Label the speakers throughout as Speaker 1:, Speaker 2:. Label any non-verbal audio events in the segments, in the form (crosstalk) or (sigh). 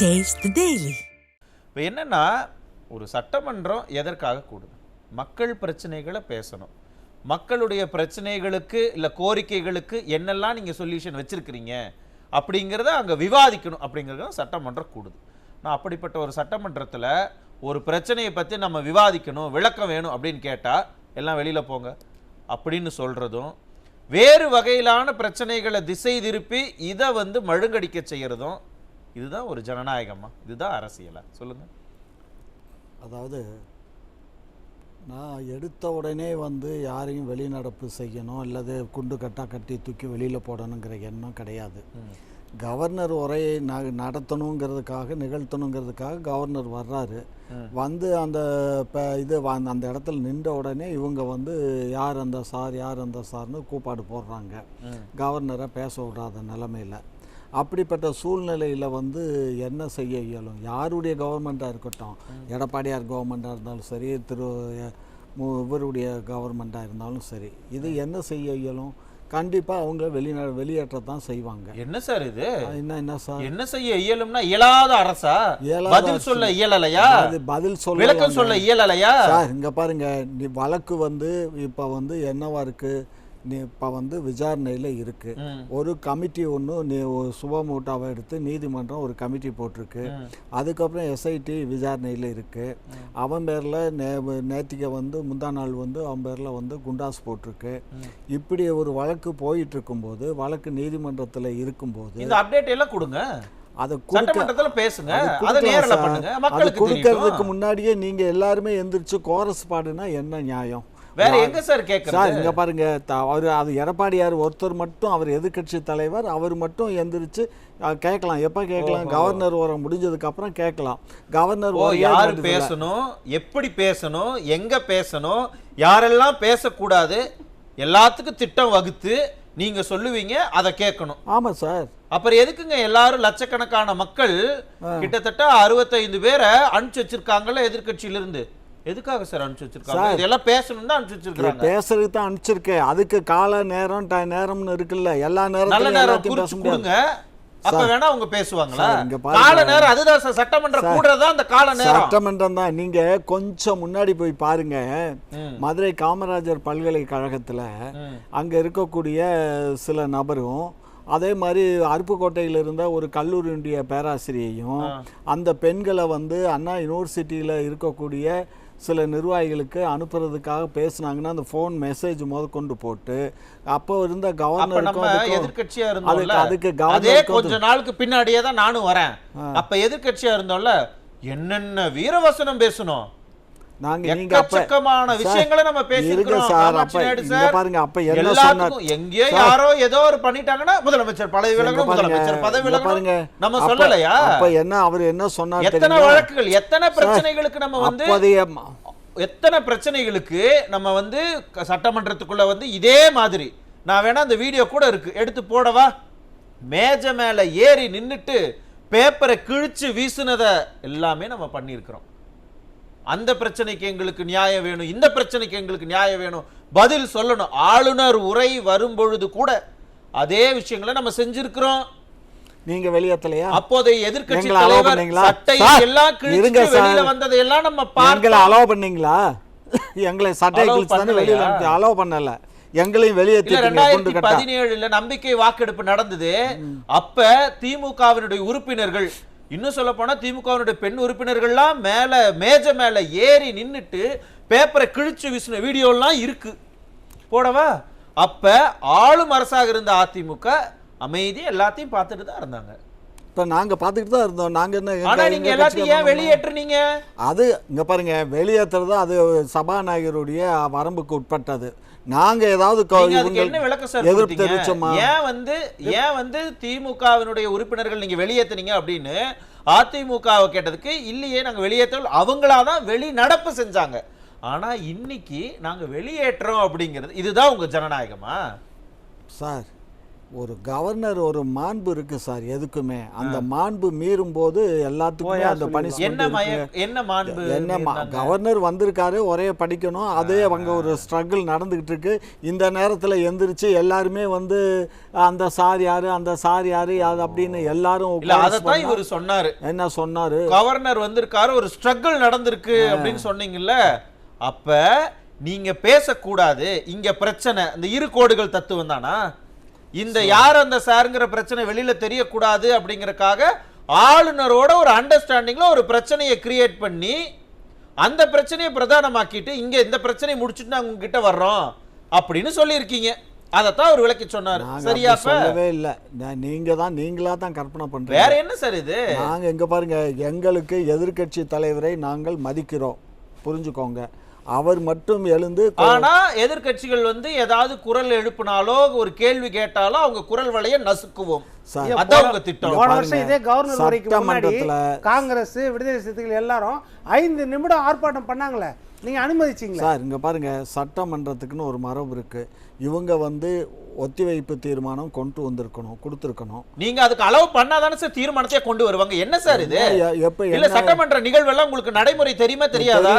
Speaker 1: Taste daily
Speaker 2: இப்போ என்னென்னா ஒரு சட்டமன்றம் எதற்காக கூடுது? மக்கள் பிரச்சனைகளை பேசணும். மக்களுடைய பிரச்சனைகளுக்கு இல்லை கோரிக்கைகளுக்கு என்னெல்லாம் நீங்கள் சொல்யூஷன் வச்சுருக்கிறீங்க அப்படிங்கிறத அங்கே விவாதிக்கணும் அப்படிங்கிறது தான் சட்டமன்றம் கூடுது. நான் அப்படிப்பட்ட ஒரு சட்டமன்றத்தில் ஒரு பிரச்சனையை பற்றி நம்ம விவாதிக்கணும் விளக்கம் வேணும் அப்படின்னு கேட்டால் எல்லாம் வெளியில் போங்க. அப்படின்னு சொல்கிறதும் வேறு வகையிலான பிரச்சனைகளை திசை திருப்பி இதை வந்து மழுங்கடிக்க செய்கிறதும் இதுதான் ஒரு ஜனநாயகமா இதுதான் அரசியலா. சொல்லுங்க.
Speaker 3: அதாவது நான் எடுத்த உடனே வந்து யாரையும் வெளிநடப்பு செய்யணும் அல்லது குண்டு கட்டா கட்டி தூக்கி வெளியில் போடணுங்கிற எண்ணம் கிடையாது. கவர்னர் உரையை ந நடத்தணுங்கிறதுக்காக நிகழ்த்தணுங்கிறதுக்காக கவர்னர் வர்றாரு. வந்து அந்த இப்போ இது அந்த இடத்துல நின்ற உடனே இவங்க வந்து யார் அந்த சார் யார் அந்த சார்னு கூப்பாடு போடுறாங்க. கவர்னரை பேச விடாத நிலமையில். அப்படிப்பட்ட சூழ்நிலையில் வந்து என்ன செய்ய இயலும்? யாருடைய கவர்மெண்ட்டாக இருக்கட்டும். எடப்பாடியார் கவர்மெண்ட்டாக இருந்தாலும் சரி திரு இவருடைய கவர்மெண்ட்டாக இருந்தாலும் சரி இது என்ன செய்ய இயலும்? கண்டிப்பாக அவங்க வெளிநா வெளியேற்றத்தான் செய்வாங்க.
Speaker 2: என்ன சார் இது?
Speaker 3: என்ன என்ன சார்?
Speaker 2: என்ன செய்ய இயலும்னா இயலாத அரசா? பதில். சொல்ல இயலலையா?
Speaker 3: அது பதில் சொல்ல
Speaker 2: விளக்கம் சொல்ல இயலலையா?
Speaker 3: சார் இங்க பாருங்க நீ வழக்கு வந்து இப்போ வந்து என்னவா இருக்கு? நீ இப்போ வந்து விசாரணையில் இருக்கு.
Speaker 2: ம்.
Speaker 3: ஒரு கமிட்டி ஒன்று நீ சுபமூட்டாவை எடுத்து நீதிமன்றம் ஒரு கமிட்டி போட்டிருக்கு. அதுக்கப்புறம் எஸ்ஐடி விசாரணையில் இருக்கு. அவன் பேரில் நே நேத்திக வந்து முந்தா நாள் வந்து அவன் பேரில் வந்து குண்டாஸ் போட்டிருக்கு. இப்படி ஒரு வழக்கு போயிட்டு இருக்கும்போது வழக்கு நீதிமன்றத்தில் இருக்கும்போது
Speaker 2: இந்த அப்டேட் எல்லாம் கொடுங்க.
Speaker 3: அதை
Speaker 2: சட்டமன்றத்துல பேசுங்க.
Speaker 3: அது கொடுக்கறதுக்கு முன்னாடியே நீங்க எல்லாருமே எந்திரிச்சு கோரஸ் பாடுனா என்ன நியாயம்?
Speaker 2: வேற எங்க சார்
Speaker 3: சார்
Speaker 2: கேக்குறது
Speaker 3: இங்க பாருங்க அவர் அது எடப்பாடியார் ஒருத்தர் மட்டும் அவர் எதிர்க்கட்சி தலைவர் அவர் மட்டும் எந்திரிச்சு கேட்கலாம். எப்ப கேட்கலாம்? கவர்னர் வர முடிஞ்சதுக்கு அப்புறம் கேட்கலாம். கவர்னர்
Speaker 2: யாரு பேசணும்? எப்படி பேசணும்? எங்க பேசணும்? யாரெல்லாம் பேசக்கூடாது? எல்லாத்துக்கும் திட்டம் வகுத்து நீங்க சொல்லுவீங்க அதை கேட்கணும்.
Speaker 3: ஆமா சார்.
Speaker 2: அப்புறம் எதுக்குங்க எல்லாரும் லட்சக்கணக்கான மக்கள் கிட்டத்தட்ட அறுபத்தைந்து பேரை அனுப்பிச்சு வச்சிருக்காங்கல்ல எதிர்க்கட்சியில இருந்து எதுக்காக சார் அனுப்பிச்சு வச்சிருக்காங்க? இதெல்லாம் பேசணும் தான் அனுப்பிச்சு வச்சிருக்காங்க
Speaker 3: பேசுறதுக்கு தான் அனுப்பிச்சிருக்கேன். அதுக்கு கால நேரம் ட- நேரம்னு இருக்குல்ல. எல்லா
Speaker 2: நல்ல நேரம் குறிச்சு
Speaker 3: முடியாது.
Speaker 2: கொடுங்க. அப்ப வேணா அவங்க பேசுவாங்களா?
Speaker 3: சார், இங்க பாருங்க.
Speaker 2: கால நேரம் அதுதான் சார். சட்டமன்ற கூடுறதா அந்த கால நேரம்?
Speaker 3: சட்டமன்றம் தான். நீங்க கொஞ்சம் முன்னாடி போய் பாருங்க. மதுரை காமராஜர் பல்கலைக்கழகத்துல அங்க இருக்கக்கூடிய சில நபரும் அதே மாதிரி அருப்புக்கோட்டையில் இருந்த ஒரு கல்லூரியுடைய பேராசிரியையும் அந்த பெண்களை வந்து அண்ணா யூனிவர்சிட்டியில் இருக்கக்கூடிய சில நிர்வாகிகளுக்கு அனுப்புறதுக்காக பேசுனாங்கன்னா அந்த ஃபோன் மெசேஜ் முதற்கொண்டு போட்டு அப்போ இருந்த கவர்னருக்கும் அதுக்கும்
Speaker 2: எதிர்க்கட்சியா
Speaker 3: அதுக்கு
Speaker 2: அதே கொஞ்ச நாளுக்கு பின்னாடியே தான் நானும் வரேன். அப்ப எதிர்க்கட்சியா இருந்தோம்ல என்னென்ன வீரவசனம் பேசணும்?
Speaker 3: நாங்க நீங்க அப்ப
Speaker 2: எக்கச்சக்கமான
Speaker 3: சார்,
Speaker 2: விஷயங்களை நம்ம
Speaker 3: இருங்க
Speaker 2: பேசியிருக்கிறோம்.
Speaker 3: சார் அப்ப பாருங்க அப்ப
Speaker 2: எல்லாத்துக்கும் எங்கேயோ யாரோ ஏதோ ஒரு பண்ணிட்டாங்கன்னா முதலமைச்சர் பதவி விலகணும் முதலமைச்சர் பதவி
Speaker 3: பாருங்க.
Speaker 2: நம்ம சொல்லலையா?
Speaker 3: அப்ப என்ன அவர் என்ன சொன்னார்
Speaker 2: எத்தனை? வழக்குகள் எத்தனை பிரச்சனைகளுக்கு நம்ம வந்து எத்தனை பிரச்சனைகளுக்கு நம்ம வந்து சட்டமன்றத்துக்குள்ள வந்து இதே மாதிரி நான் வேணா அந்த வீடியோ கூட இருக்கு எடுத்து போடவா? மேஜ மேல ஏறி நின்னுட்டு பேப்பரை கிழிச்சு வீசுனத எல்லாமே நம்ம பண்ணியிருக்கிறோம். அந்த பிரச்சனைக்கு எங்களுக்கு நியாயம் வேணும் இந்த பிரச்சனைக்கு எங்களுக்கு நியாயம் வேணும். பதில் சொல்லணும். ஆளுநர் உரை வரும்பொழுது கூட அதே விஷயங்களை நம்ம செஞ்சிருக்கிறோம்.
Speaker 3: நீங்க வெளியேத்தலையா
Speaker 2: அப்போதைய எதிர்க்கட்சி தலைவர்
Speaker 3: சார்,
Speaker 2: எல்லாம் கிழிச்சு. வெளியில வந்ததை எல்லாம் நம்ம பார்த்தோம்.
Speaker 3: அலோவ் பண்ணீங்களா? எங்களை (laughs) சட்டை கிழிச்சு? வெளியில அலோவ் பண்ணல. எங்களையும் கட்டா.
Speaker 2: பதினேழுல நம்பிக்கை வாக்கெடுப்பு நடந்தது. அப்ப திமுகவினுடைய உறுப்பினர்கள் இன்னும் சொல்ல போனா திமுகவினுடைய பெண் உறுப்பினர்கள்லாம் மேல மேஜ மேல ஏறி நின்னுட்டு பேப்பரை கிழிச்சு வீசின வீடியோ எல்லாம் இருக்கு. போடவா? அப்ப ஆளும் அரசாக இருந்த அதிமுக அமைதி எல்லாத்தையும் பார்த்துட்டு தான் இருந்தாங்க.
Speaker 3: இப்ப நாங்க பாத்துக்கிட்டு தான் இருந்தோம். நாங்க என்ன எங்க-
Speaker 2: ஆனா
Speaker 3: எங்க
Speaker 2: நீங்க எல்லாத்தையும் ஏன் வெளியேற்றுனீங்க?
Speaker 3: அது இங்க பாருங்க வெளியேற்றுறது அது சபாநாயகருடைய வரம்புக்கு உட்பட்டது. நாங்க ஏதாவது எதிர்ப்பு? தெரிவிச்சோமா?
Speaker 2: ஏன் வந்து ஏன் வந்து திமுகவினுடைய உறுப்பினர்கள் நீங்க வெளியேத்துனீங்க அப்படின்னு அதிமுகவை கேட்டதுக்கு இல்லையே நாங்க வெளியேற்ற அவங்களாதான் வெளி நடப்பு செஞ்சாங்க. ஆனா இன்னைக்கு நாங்க வெளியேற்றோம் அப்படிங்கிறது இதுதான் உங்க ஜனநாயகமா?
Speaker 3: சார் ஒரு கவர்னர் ஒரு மாண்பு இருக்கு சார் எதுக்குமே. அந்த மாண்பு மீறும் போது எல்லாத்துக்குமே அந்த பனிஷ்மெண்ட்
Speaker 2: என்ன?
Speaker 3: கவர்னர் வந்திருக்காரு ஒரே படிக்கணும். அதே அங்கே ஒரு ஸ்ட்ரகிள் நடந்துகிட்டு இருக்கு. இந்த நேரத்தில் எந்திரிச்சு எல்லாருமே வந்து அந்த சார் யாரு அந்த சார் யாரு அது அப்படின்னு எல்லாரும்
Speaker 2: அதத்தான் இவர் சொன்னாரு.
Speaker 3: என்ன சொன்னாரு?
Speaker 2: கவர்னர் வந்திருக்காரு ஒரு ஸ்ட்ரகிள் நடந்திருக்கு அப்படின்னு சொன்னீங்கல்ல அப்ப நீங்க பேசக்கூடாது. இங்க பிரச்சனை. இந்த இரு கோடுகள் தத்துவம் தானா? இந்த யார் அந்த சாருங்கிற பிரச்சனை வெளியில தெரியக்கூடாது அப்படிங்கறக்காக ஆளுநரோட ஒரு அண்டர்ஸ்டாண்டிங்ல ஒரு பிரச்சனையை கிரியேட் பண்ணி அந்த பிரச்சனையை பிரதானமாக்கிட்டு இங்க இந்த பிரச்சனையை முடிச்சுட்டு நாங்க உங்ககிட்ட வர்றோம் அப்படின்னு சொல்லியிருக்கீங்க. அதைத்தான் அவர் விளக்கி சொன்னார். சரியா
Speaker 3: சொல்லவே இல்லை. நீங்க தான் நீங்களா தான் கற்பனை
Speaker 2: வேற
Speaker 3: பண்றீங்க
Speaker 2: என்ன சார் இது?
Speaker 3: நாங்க எங்க பாருங்க எங்களுக்கு எதிர்க்கட்சி தலைவரை நாங்கள் மதிக்கிறோம். புரிஞ்சுக்கோங்க. அவர் மட்டும் எழுந்து
Speaker 2: ஆனா எதிர்க்கட்சிகள் வந்து ஏதாவது குரல் எழுப்பினாலோ ஒரு கேள்வி கேட்டாலோ அவங்க குரல் வலைய நசுக்குவோம்.
Speaker 1: இதே கவர்னர்
Speaker 3: சட்டமன்றத்துல-
Speaker 1: காங்கிரஸ் விடுதலை சிறுத்தைகள் எல்லாரும் ஐந்து நிமிடம் ஆர்ப்பாட்டம் பண்ணாங்களே. நீங்க அனுமதிச்சீங்களா?
Speaker 3: சார் இங்க பாருங்க சட்டமன்றத்துக்குன்னு ஒரு மரபு இருக்கு. இவங்க வந்து ஒத்திவைப்பு தீர்மானம் கொண்டு வந்திருக்கணும் கொடுத்துருக்கணும்.
Speaker 2: நீங்க அதுக்கு அளவு பண்ணாதானே சார் தீர்மானத்தையே கொண்டு வருவாங்க? என்ன சார் இது?
Speaker 3: எப்ப
Speaker 2: இல்ல
Speaker 3: என்ன?
Speaker 2: சட்டமன்ற நிகழ்வெல்லாம் உங்களுக்கு நடைமுறை தெரியுமா தெரியாதா?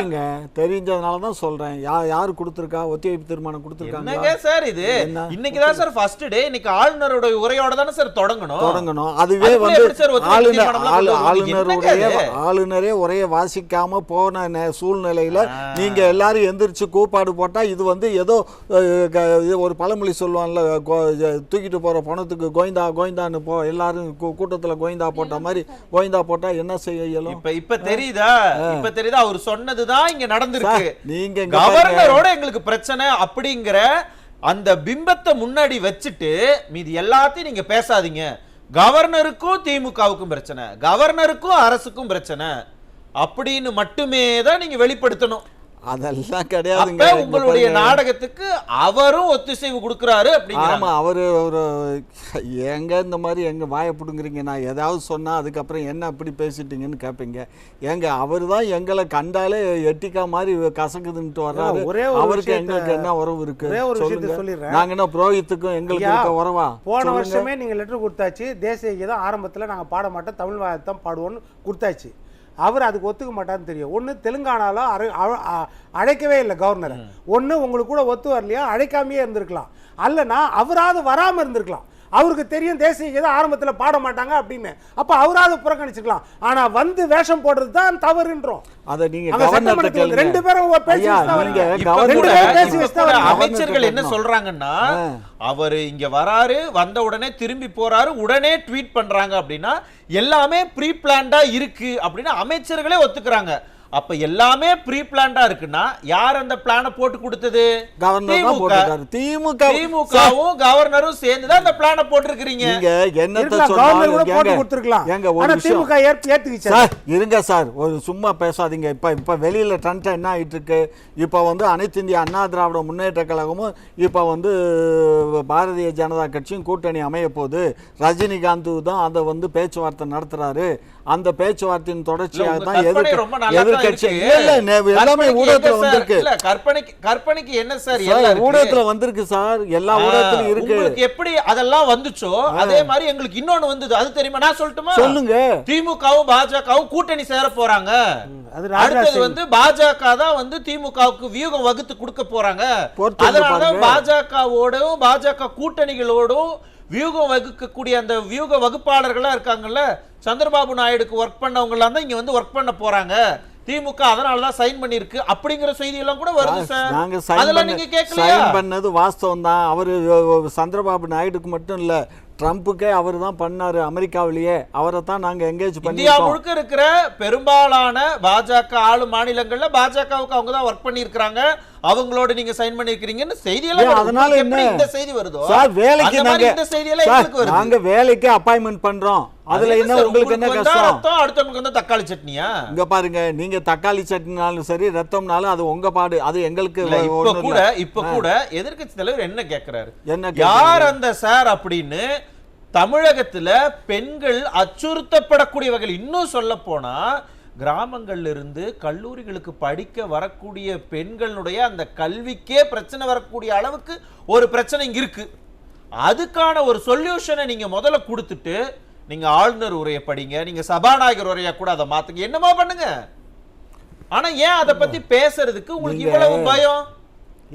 Speaker 3: தெரிஞ்சதுனால தான் சொல்றேன். யா யார் கொடுத்துருக்கா? ஒத்திவைப்பு தீர்மானம் கொடுத்துருக்காங்க
Speaker 2: என்னங்க சார் இது? இன்னைக்கு தான் சார் ஃபர்ஸ்ட் டே இன்னைக்கு ஆளுநரோட உரையோட தானே சார் தொடங்கணும்.
Speaker 3: தொடங்கணும். அதுவே வந்து ஆளுநர்? ஆளுநருடைய? ஆளுநரே உரைய வாசிக்காம போன நே- சூழ்நிலையில நீங்க எல்லாரும் எந்திரிச்சு கூப்பாடு போட்டா இது வந்து ஏதோ அஹ், க- இது ஒரு பழமொழி சொல்லுவான்ல தூக்கிட்டு போற பணத்துக்கு கோவிந்தா கோவிந்தான்னு போ எல்லாரும் கூட்டத்துல கோவிந்தா போட்ட மாதிரி கோவிந்தா போட்டா என்ன செய்ய இயலும்?
Speaker 2: இப்ப இப்ப தெரியுதா? இப்ப தெரியுதா? அவர் சொன்னதுதான் இங்க நடந்திருக்கு.
Speaker 3: நீங்க.
Speaker 2: கவர்னரோட எங்களுக்கு பிரச்சனை அப்படிங்கிற அந்த பிம்பத்தை முன்னாடி வச்சுட்டு மீதி எல்லாத்தையும் நீங்க பேசாதீங்க. கவர்னருக்கும் திமுகவுக்கும் பிரச்சனை. கவர்னருக்கும் அரசுக்கும் பிரச்சனை. அப்படின்னு மட்டுமே தான் நீங்க வெளிப்படுத்தணும்.
Speaker 3: அதெல்லாம் கிடையாதுங்க.
Speaker 2: உங்களுடைய. நாடகத்துக்கு அவரும் ஒத்திசைவு கொடுக்கறாரு அப்படிங்கிறாங்க.
Speaker 3: ஆமா அவரு ஒரு எங்க இந்த மாதிரி எங்க வாயை பிடுங்குறீங்க? நான் ஏதாவது சொன்னா அதுக்கப்புறம் என்ன அப்படி பேசிட்டீங்கன்னு கேட்பீங்க ஏங்க அவர் தான் எங்களை கண்டாலே எட்டிக்கா மாதிரி கசக்குதுன்ட்டு வர்றாரு.
Speaker 1: ஒரே
Speaker 3: அவருக்கு எங்களுக்கு என்ன உறவு இருக்கு? சொல்லுங்க. நாங்க என்ன புரோஹித்துக்கும் எங்களுக்கு இருக்க உறவா?
Speaker 1: போன. வருஷமே நீங்க லெட்டர் கொடுத்தாச்சு. தேசிய கீதம் ஆரம்பத்துல நாங்க பாட மாட்டோம். தமிழ் தான் பாடுவோம்னு கொடுத்தாச்சு. அவர் அதுக்கு ஒத்துக்க மாட்டான்னு தெரியும். அழ- அ- அழைக்கவே இல்லை கவர்னரை. ஒண்ணு உங்களுக்கு கூட ஒத்து வரலையா? அழைக்காமையே இருந்திருக்கலாம். அல்லனா அவராவது வராம இருந்திருக்கலாம். அவருக்கு தெரியும் தேசிய கீதம் ஆரம்பத்துல பாட மாட்டாங்க அப்படின்னு. அப்ப அவராவது புறக்கணிச்சுக்கலாம். ஆனா வந்து வேஷம் போடுறது தான் தவறுன்றோம்.
Speaker 3: அதை நீங்க
Speaker 1: ரெண்டு பேரும்.
Speaker 2: அமைச்சர்கள் என்ன சொல்றாங்கன்னா. அவர் இங்க வராரு வந்த உடனே திரும்பி போறாரு உடனே ட்வீட் பண்றாங்க அப்படின்னா எல்லாமே ப்ரீ பிளான்டா இருக்கு அப்படின்னு அமைச்சர்களே ஒத்துக்கிறாங்க. அப்ப எல்லாமே ப்ரீ பிளான்டா இருக்குன்னா யார் அந்த பிளான போட்டு கொடுத்தது?
Speaker 3: கவர்னர்
Speaker 2: திமுக. திமுகவும் கவர்னரும் சேர்ந்து தான் அந்த பிளான போட்டிருக்கிறீங்க.
Speaker 3: நீங்க என்னத்த
Speaker 1: கொடுத்திருக்கலாம்.
Speaker 3: ஏங்க ஒரு
Speaker 1: திமுக ஏத்து- ஏத்துக்கிச்சு.
Speaker 3: சார் இருங்க சார். ஒரு சும்மா பேசாதீங்க. இப்போ இப்போ வெளியில் ட்ரெண்ட் என்ன ஆயிட்டு இருக்கு இப்போ வந்து அனைத்து இந்திய அண்ணா திராவிட முன்னேற்ற கழகமும் இப்போ வந்து பாரதிய ஜனதா கட்சியும் கூட்டணி அமைய போகுது. ரஜினிகாந்த் தான் அதை வந்து பேச்சுவார்த்தை நடத்துறாரு. அந்த பேச்சுவார்த்தையின் தொடர்ச்சியாக தான்
Speaker 2: இருக்கு.
Speaker 3: இல்ல எல்லாமே ஊடகத்துல? வந்திருக்கு
Speaker 2: கற்பனைக்கு கற்பனைக்கு என்ன சார்?
Speaker 3: ஊடகத்துல வந்திருக்கு சார் எல்லா ஊடகத்திலும் இருக்கு
Speaker 2: எப்படி அதெல்லாம் வந்துச்சோ அதே மாதிரி எங்களுக்கு இன்னொன்னு வந்தது அது தெரியுமா நான் சொல்லட்டுமா
Speaker 3: சொல்லுங்க
Speaker 2: திமுகவும் பாஜகவும் கூட்டணி சேர போறாங்க அடுத்தது. வந்து பாஜக தான் வந்து திமுகவுக்கு வியூகம் வகுத்து கொடுக்க போறாங்க
Speaker 3: பாருங்க.
Speaker 2: பாஜகவோடும் பாஜக கூட்டணிகளோடும் வியூகம் வகுக்கக்கூடிய அந்த வியூக வகுப்பாளர்களா இருக்காங்கல்ல சந்திரபாபு நாயுடுக்கு ஒர்க் பண்ணவங்க எல்லாம் தான் இங்க வந்து ஒர்க் பண்ண போறாங்க. திமுக அதனால தான் சைன் பண்ணிருக்கு அப்படிங்கிற செய்தி எல்லாம் கூட வருது சார்
Speaker 3: நாங்க சைன்
Speaker 2: அதெல்லாம்
Speaker 3: பண்ண
Speaker 2: நீங்க கேட்கலையா?
Speaker 3: சைன் பண்ணது வாஸ்தவம் தான். அவரு சந்திரபாபு நாயுடுக்கு மட்டும் இல்ல ட்ரம்ப்புக்கே அவர் தான் பண்ணாரு அமெரிக்காவிலேயே. அவரை தான் நாங்க எங்கேஜ்
Speaker 2: இந்தியா
Speaker 3: பண்ணிருக்கோம்
Speaker 2: முழுக்க இருக்கிற பெரும்பாலான பாஜக ஆளும் மாநிலங்கள்ல பாஜகவுக்கு அவங்க தான் ஒர்க் பண்ணியிருக்கிறாங்க. அவங்களோட நீங்க சைன் பண்ணிருக்கீங்கன்னு செய்தியெல்லாம்.
Speaker 3: அதனால என்ன?
Speaker 2: இந்த செய்தி வருதோ?
Speaker 3: சார் வேலைக்கு நாங்க
Speaker 2: இந்த செய்தியெல்லாம் எங்களுக்கு வருது.
Speaker 3: நாங்க வேலைக்கு அப்பாயின்மெண்ட் பண்றோம். அதுல
Speaker 2: அது
Speaker 3: என்ன உங்களுக்கு என்ன கஷ்டம்?
Speaker 2: அடுத்தவங்களுக்கு வந்து தக்காளி சட்னியா?
Speaker 3: இங்க பாருங்க நீங்க தக்காளி சட்னினாலும் சரி ரத்தம்னாலும் அது உங்க பாடு. அது எங்களுக்கு
Speaker 2: இப்ப கூட. இப்ப கூட எதிர்க்கட்சி தலைவர் என்ன கேக்குறாரு?
Speaker 3: என்ன
Speaker 2: யார் அந்த சார் அப்படின்னு தமிழகத்துல பெண்கள் அச்சுறுத்தப்படக்கூடிய வகையில் இன்னும் சொல்ல போனா கிராமங்கள்ல இருந்து கல்லூரிகளுக்கு படிக்க வரக்கூடிய பெண்களுடைய அந்த கல்விக்கே பிரச்சனை வரக்கூடிய அளவுக்கு ஒரு பிரச்சனை இங்க இருக்கு. அதுக்கான ஒரு சொல்யூஷனை நீங்க முதல்ல கொடுத்துட்டு நீங்க ஆளுநர் உரையை படிங்க நீங்க சபாநாயகர் உரையா கூட அதை மாத்துங்க. என்னமா பண்ணுங்க? ஆனா ஏன் அதை பத்தி பேசுறதுக்கு உங்களுக்கு இவ்வளவு பயம்?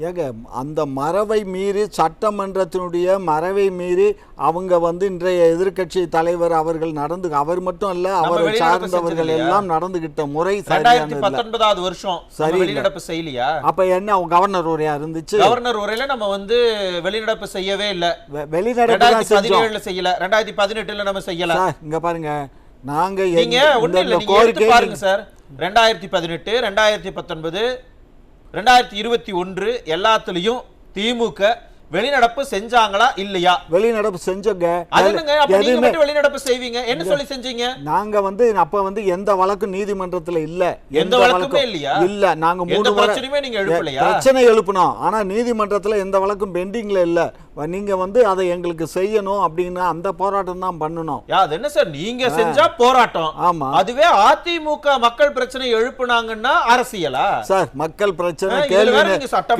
Speaker 3: ஏங்க அந்த மரபை மீறி சட்டமன்றத்தினுடைய மரபை மீறி அவங்க வந்து இன்றைய எதிர்க்கட்சி தலைவர் அவர்கள் நடந்து அவர் மட்டும் அல்ல அவரை சார்ந்தவர்கள்? எல்லாம் நடந்துகிட்ட முறை.
Speaker 2: பத்தொன்பதாவது வருஷம்
Speaker 3: சரியில்லை.
Speaker 2: வெளிநடப்பு செய்யலையா?
Speaker 3: அப்ப என்ன அவங்க கவர்னர் உரையா இருந்துச்சு?
Speaker 2: கவர்னர் உரையில நம்ம வந்து வெளிநடப்பு செய்யவே இல்ல.
Speaker 3: வெளிநடப்பு
Speaker 2: பதினேழுல செய்யல. ரெண்டாயிரத்தி பதினெட்டுல நம்ம செய்யல.
Speaker 3: சார் இங்க பாருங்க. நாங்க
Speaker 2: நீங்க ஒண்ணு இல்ல. பாருங்க சார். ரெண்டாயிரத்தி பதினெட்டு ரெண்டாயிரத்தி பத்தொன்பது ரெண்டாயிரத்தி இருபத்தி ஒன்று எல்லாத்துலயும் திமுக வெளிநடப்பு செஞ்சாங்களா இல்லையா?
Speaker 3: வெளிநடப்பு செஞ்சோங்க. எதுவுமே
Speaker 2: மட்டும் வெளிநடப்பு செய்வீங்க. என்ன சொல்லி செஞ்சீங்க?
Speaker 3: நாங்க வந்து அப்ப வந்து எந்த வழக்கும் நீதிமன்றத்துல இல்ல.
Speaker 2: எந்த வழக்குமே இல்லையா?
Speaker 3: இல்ல. நாங்க மூணு
Speaker 2: பிரச்சனையுமே நீங்க எழுப்பலையா?
Speaker 3: பிரச்சனை எழுப்பினோம். ஆனா நீதிமன்றத்துல எந்த வழக்கும் பெண்டிங்ல இல்ல. நீங்க வந்து அதை எங்களுக்கு செய்யணும் அப்படின்னு அந்த போராட்டம் தான் பண்ணணும்.
Speaker 2: அது என்ன சார்? நீங்க செஞ்சா போராட்டம்.
Speaker 3: ஆமா.
Speaker 2: அதுவே அதிமுக மக்கள் பிரச்சனை எழுப்புனாங்கன்னா அரசியலா?
Speaker 3: சார் மக்கள் பிரச்சனை கேள்வி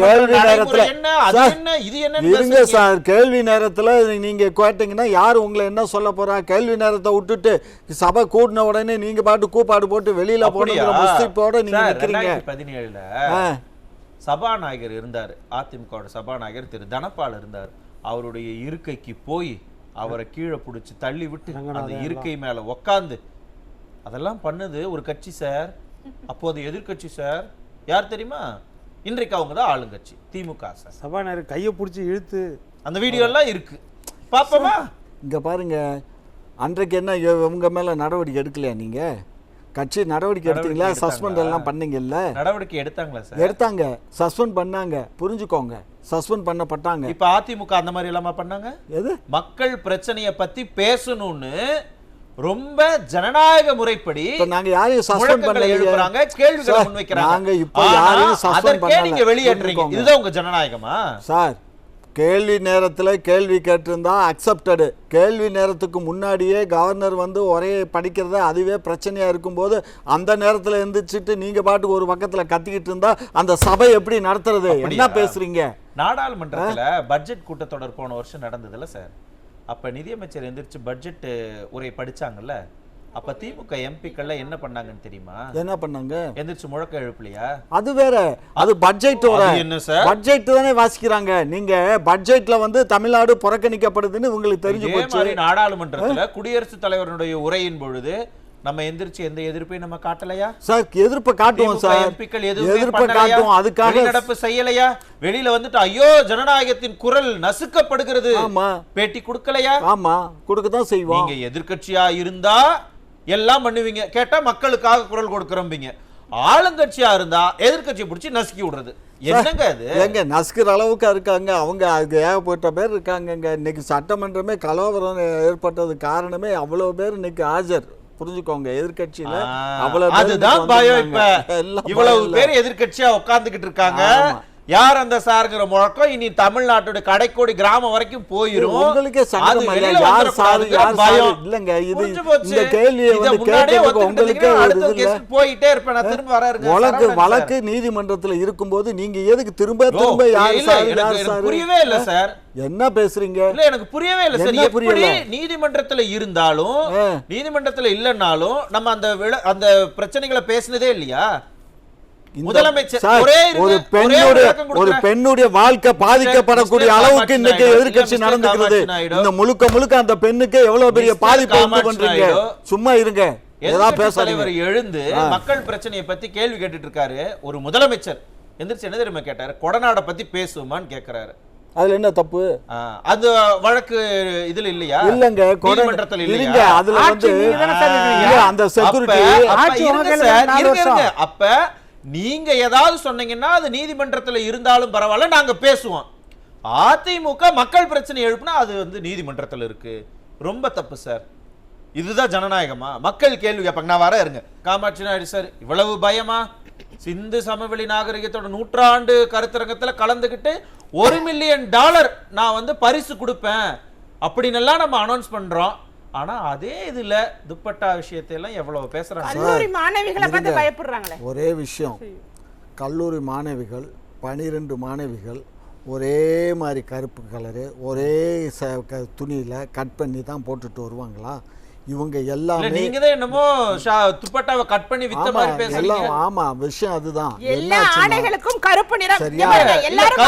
Speaker 3: கேள்வி நேரத்துல இருங்க சார் கேள்வி நேரத்துல நீங்க கேட்டீங்கன்னா யார் உங்களை என்ன சொல்ல போறா? கேள்வி நேரத்தை விட்டுட்டு சபை கூடின உடனே நீங்க பாட்டு கூப்பாடு போட்டு வெளியில போடுங்கிற முஸ்திப்போட நீங்க நிக்கிறீங்க.
Speaker 2: பதினேழுல சபாநாயகர் இருந்தார். அதிமுக சபாநாயகர் திரு தனபால் இருந்தார். அவருடைய இருக்கைக்கு போய் அவரை கீழே பிடிச்சி தள்ளி விட்டு அந்த இருக்கை மேல உக்காந்து அதெல்லாம் பண்ணது ஒரு கட்சி சார். அப்போது எதிர்க்கட்சி சார். யார் தெரியுமா? இன்றைக்கு அவங்க தான் ஆளுங்கட்சி திமுக சார்.
Speaker 1: சபாநாயகர் கையை பிடிச்சி இழுத்து.
Speaker 2: அந்த வீடியோ எல்லாம் இருக்கு. பாப்போமா?
Speaker 3: இங்க பாருங்க. அன்றைக்கு என்ன இவங்க மேல நடவடிக்கை எடுக்கலையா நீங்க? கட்சி நடவடிக்கை எடுத்தீங்களா? சஸ்பெண்ட்? எல்லாம் பண்ணீங்கல்ல?
Speaker 2: நடவடிக்கை எடுத்தாங்களா சார்?
Speaker 3: எடுத்தாங்க. சஸ்பெண்ட் பண்ணாங்க. புரிஞ்சுக்கோங்க. சஸ்பெண்ட் பண்ணப்பட்டாங்க.
Speaker 2: இப்ப அதிமுக அந்த மாதிரி எல்லாமா பண்ணாங்க?
Speaker 3: எது?
Speaker 2: மக்கள் பிரச்சனைய பத்தி பேசணும்னு ரொம்ப ஜனநாயக முறைப்படி
Speaker 3: நாங்க யாரையும் சஸ்பெண்ட் பண்ணலையே.
Speaker 2: எழுப்புறாங்க கேள்விகளை முன்வைக்கிறாங்க.
Speaker 3: நாங்க இப்போ யாரையும்
Speaker 2: அதற்கே
Speaker 3: பண்ணல.
Speaker 2: நீங்க வெளியேற்றீங்க. இதுதான் உங்க ஜனநாயகமா?
Speaker 3: சார் கேள்வி நேரத்தில் கேள்வி கேட்டிருந்தா அக்செப்டடு கேள்வி நேரத்துக்கு முன்னாடியே கவர்னர் வந்து ஒரே படிக்கிறத அதுவே பிரச்சனையாக இருக்கும்போது அந்த நேரத்தில் எந்திரிச்சிட்டு நீங்கள் பாட்டுக்கு ஒரு பக்கத்தில் கத்திக்கிட்டு இருந்தா அந்த சபை எப்படி நடத்துறது? என்ன? பேசுறீங்க?
Speaker 2: நாடாளுமன்றத்துல பட்ஜெட் கூட்டத்தொடர் போன வருஷம் நடந்ததுல சார் அப்ப நிதியமைச்சர் எந்திரிச்சு பட்ஜெட் உரை படிச்சாங்கல்ல? அப்ப திமுக எம்பிக்கள்ல என்ன பண்ணாங்கன்னு தெரியுமா?
Speaker 3: என்ன பண்ணாங்க?
Speaker 2: எந்திரிச்சு முழக்கம் எழுப்பலையா?
Speaker 3: அது வேற. அது பட்ஜெட்
Speaker 2: என்ன சார்?
Speaker 3: பட்ஜெட் தானே வாசிக்கிறாங்க. நீங்க பட்ஜெட்ல வந்து தமிழ்நாடு புறக்கணிக்கப்படுதுன்னு உங்களுக்கு தெரிஞ்சு போச்சு.
Speaker 2: நாடாளுமன்றத்துல குடியரசுத் தலைவருடைய உரையின் பொழுது நம்ம எந்திரிச்சு எந்த எதிர்ப்பையும் நம்ம காட்டலையா?
Speaker 3: சார் எதிர்ப்பை காட்டுவோம் சார்.
Speaker 2: எம்பிக்கள்
Speaker 3: எதிர்ப்பை? காட்டுவோம். அதுக்காக
Speaker 2: வெளிநடப்பு செய்யலையா? வெளியில வந்துட்டு ஐயோ ஜனநாயகத்தின் குரல் நசுக்கப்படுகிறது.
Speaker 3: ஆமா.
Speaker 2: பேட்டி கொடுக்கலையா?
Speaker 3: ஆமா. கொடுக்க தான் செய்வோம்.
Speaker 2: நீங்க எதிர்க்கட்சியா இருந்தா எல்லாம் பண்ணுவீங்க. கேட்டா மக்களுக்காக குரல் கொடுக்கறோம்பீங்க. ஆளுங்கட்சியா இருந்தா எதிர்க்கட்சியை பிடிச்சி நசுக்கி விடுறது. என்னங்க அது?
Speaker 3: ஏங்க நசுக்கிற அளவுக்கு இருக்காங்க. அவங்க அதுக்கு ஏகப்பட்ட பேர் இருக்காங்கங்க. இன்னைக்கு சட்டமன்றமே கலவரம் ஏற்பட்டது காரணமே அவ்வளவு பேர் இன்னைக்கு ஆஜர். புரிஞ்சுக்கோங்க எதிர்க்கட்சியில
Speaker 2: ஆ,
Speaker 3: அவ்வளவு
Speaker 2: அதுதான் பயம் இப்ப. இவ்வளவு. பேர் எதிர்க்கட்சியா உட்கார்ந்துகிட்டு இருக்காங்க. யார் அந்த சாருங்கிற முழக்கம்? இனி தமிழ்நாட்டோட கடைக்கோடி கிராமம் வரைக்கும் போயிரும்.
Speaker 3: உங்களுக்கே யார் சாரு யார் சாரு?
Speaker 2: பயம்.
Speaker 3: இல்லங்க இது. இந்த கேள்வியை வந்து
Speaker 2: ஒத்துக்கிட்டு
Speaker 3: உங்களுக்கே ஒரு
Speaker 2: போயிட்டே இருப்பேன். நான் திரும்ப வராருங்க
Speaker 3: வழக்கு வழக்கு. நீதிமன்றத்துல இருக்கும்போது நீங்க எதுக்கு திரும்ப திரும்ப யார் சாரு யார் சாரு?
Speaker 2: புரியவே இல்ல சார்.
Speaker 3: என்ன பேசுறீங்க?
Speaker 2: இல்ல எனக்கு புரியவே இல்ல சார். எப்படி? நீதிமன்றத்துல இருந்தாலும். நீதிமன்றத்துல இல்லைன்னாலும் நம்ம அந்த அந்த பிரச்சனைகளை பேசினதே இல்லையா? ஒரே
Speaker 3: பெண்ணுடைய ஒரு. பெண்ணுடைய வாழ்க்கை பாதிக்கப்படக்கூடிய அளவுக்கு இன்னைக்கு நடந்துக்கிறது. இந்த முழுக்க முழுக்க அந்த பெண்ணுக்கு எவ்வளவு பெரிய பாதிப்பை உண்டு பண்றீங்க. சும்மா இருங்க.
Speaker 2: தலைவர் எழுந்து மக்கள் பிரச்சனையை பத்தி கேள்வி கேட்டுட்டு இருக்காரு ஒரு முதலமைச்சர் எந்திரிச்சு என்ன தெரியுமா கேட்டாரு? கொடநாட பத்தி பேசுவோமான்னு கேக்குறாரு.
Speaker 3: அதுல என்ன தப்பு?
Speaker 2: அது வழக்கு இதுல இல்லையா?
Speaker 3: இல்லங்க
Speaker 2: நீதிமன்றத்துல இல்லையா?
Speaker 3: இருங்க அதுல வந்து அந்த செக்யூரிட்டி
Speaker 2: அப்ப- நீங்க ஏதாவது சொன்னீங்கன்னா அது நீதிமன்றத்தில் இருந்தாலும் பரவாயில்ல நாங்க பேசுவோம். அதிமுக மக்கள் பிரச்சனை எழுப்புனா அது வந்து நீதிமன்றத்தில் இருக்கு. ரொம்ப தப்பு சார். இதுதான் ஜனநாயகமா? மக்கள் கேள்வி கேட்பாங்க. நான் வர இருங்க. காமாட்சி நாயுடு சார் இவ்வளவு பயமா? சிந்து சமவெளி நாகரிகத்தோட நூற்றாண்டு கருத்தரங்கத்தில் கலந்துக்கிட்டு ஒரு மில்லியன் டாலர் நான் வந்து பரிசு கொடுப்பேன். அப்படின்னு எல்லாம் நம்ம அனௌன்ஸ் பண்றோம். ஆனா அதே இதுல துப்பட்டா விஷயத்தை எல்லாம் எவ்வளவு பேசுறாங்க.
Speaker 4: கல்லூரி மாணவிகளை பார்த்து
Speaker 3: இருங்க.
Speaker 4: பயப்படுறாங்களே.
Speaker 3: ஒரே விஷயம். கல்லூரி மாணவிகள் பனிரெண்டு மாணவிகள் ஒரே மாதிரி கருப்பு கலரு ஒரே ச க துணியில் கட் பண்ணி தான் போட்டுட்டு வருவாங்களா? இவங்க எல்லாமே
Speaker 2: நீங்க தான் என்னமோ துப்பட்டாவை கட் பண்ணி வித்த மாதிரி பேசுறீங்க.
Speaker 3: ஆமா விஷயம் அதுதான்.
Speaker 4: எல்லா ஆடைகளுக்கும் கருப்பு நிறம்.
Speaker 3: சரியா?
Speaker 4: எல்லாரும்?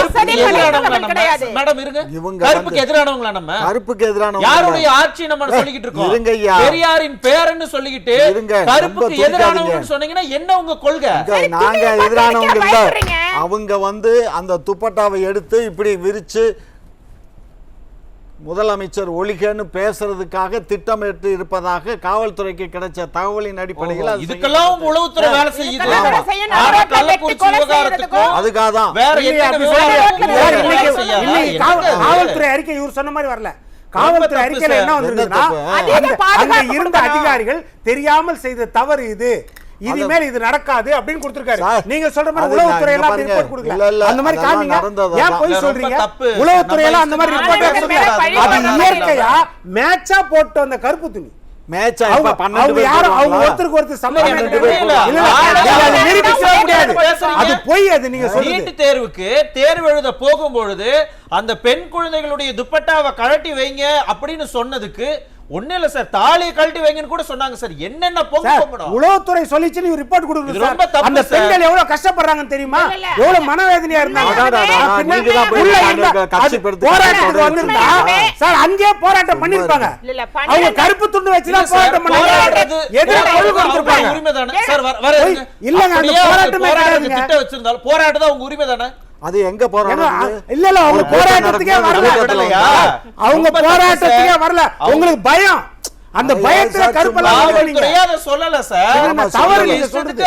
Speaker 2: மேடம் இருங்க.
Speaker 3: இவங்க
Speaker 2: கருப்புக்கு எதிரானவங்களா நம்ம?
Speaker 3: கருப்புக்கு எதிரான
Speaker 2: யாருடைய ஆட்சி நம்ம சொல்லிக்கிட்டு இருக்கோம்?
Speaker 3: இருங்க ஐயா.
Speaker 2: பெரியாரின் பேரன்னு சொல்லிக்கிட்டு
Speaker 3: இருங்க,
Speaker 2: கருப்புக்கு
Speaker 3: துடிக்காதீங்க.
Speaker 2: சொன்னீங்கன்னா என்ன உங்க கொள்கை?
Speaker 3: நாங்க எதிரானவங்க இல்ல. அவங்க வந்து அந்த துப்பட்டாவை எடுத்து இப்படி விரிச்சு முதலமைச்சர் ஒழிகன்னு பேசுறதுக்காக திட்டமிட்டு இருப்பதாக காவல்துறைக்கு கிடைச்ச தகவலின் அடிப்படையில்
Speaker 2: இதுக்கெல்லாம் உளவுத்துறை வேலை செய்யுது.
Speaker 3: அதுக்காக தான்?
Speaker 1: காவல்துறை அறிக்கை இவர் சொன்ன மாதிரி வரல. காவல்துறை அறிக்கையில. என்ன வந்திருக்குன்னா அங்க இருந்த. அதிகாரிகள் தெரியாமல் செய்த தவறு இது. இனிமேல் இது நடக்காது அப்படின்னு கொடுத்திருக்காரு. நீங்க சொல்ற மாதிரி உளவுத்துறை எல்லாம். ரிப்போர்ட் கொடுக்கல. அந்த மாதிரி காமிங்க. ஏன். போய் சொல்றீங்க. உளவுத்துறை எல்லாம் அந்த மாதிரி ரிப்போர்ட் கொடுக்கல அது இயற்கையா? மேட்சா போட்டு வந்த கருப்பு துணி
Speaker 3: மேட்ச்
Speaker 1: அவங்க யாரும்? ஒருத்தருக்கு ஒருத்தர் அதை முடியாது. பொய் அது நீங்க
Speaker 2: நீட்டு தேர்வுக்கு தேர்வு எழுத போகும்பொழுது அந்த பெண் குழந்தைகளுடைய துப்பட்டாவை கழட்டி வைங்க அப்படின்னு சொன்னதுக்கு ஒண்ணு இல்ல சார் தாலியை கழட்டி வைங்கன்னு கூட சொன்னாங்க சார் என்னென்ன பொங்கணும்
Speaker 1: உளவுத்துறை சொல்லிச்சுன்னு ரிப்போர்ட்
Speaker 2: இது
Speaker 1: கொடுக்கணும்
Speaker 2: ரொம்ப
Speaker 1: அந்த. பெண்கள் எவ்வளவு கஷ்டப்படுறாங்கன்னு தெரியுமா. எவ்வளவு மனவேதனையா இருந்தாங்க
Speaker 3: தான்
Speaker 1: போராட்டத்துக்கு வந்திருந்தா. சார் அங்கேயே போராட்டம் பண்ணிருப்பாங்க
Speaker 4: இல்ல, இல்ல,
Speaker 1: அவங்க கருப்பு துண்டு வச்சுதான் போராட்டம் பண்ணாங்க எதிர பொருள் கொடுத்திருப்பாங்க
Speaker 2: உரிமை தானே? சார்.
Speaker 1: இல்லங்க, அந்த போராட்டமே கிடையாதுங்க.
Speaker 2: திட்டம் வச்சிருந்தாலும் போராடுறது அவங்க உரிமை தானே
Speaker 3: அது எங்க போறாங்க?
Speaker 1: இல்ல இல்ல அவங்க போராட்டத்துக்கே வரல? அவங்க போராட்டத்துக்கே. வரல. உங்களுக்கு பயம். அந்த பயத்துல கருப்பெல்லாம்
Speaker 2: சொல்லல சார்.
Speaker 1: தவறு
Speaker 2: நீங்க
Speaker 1: சொல்றது.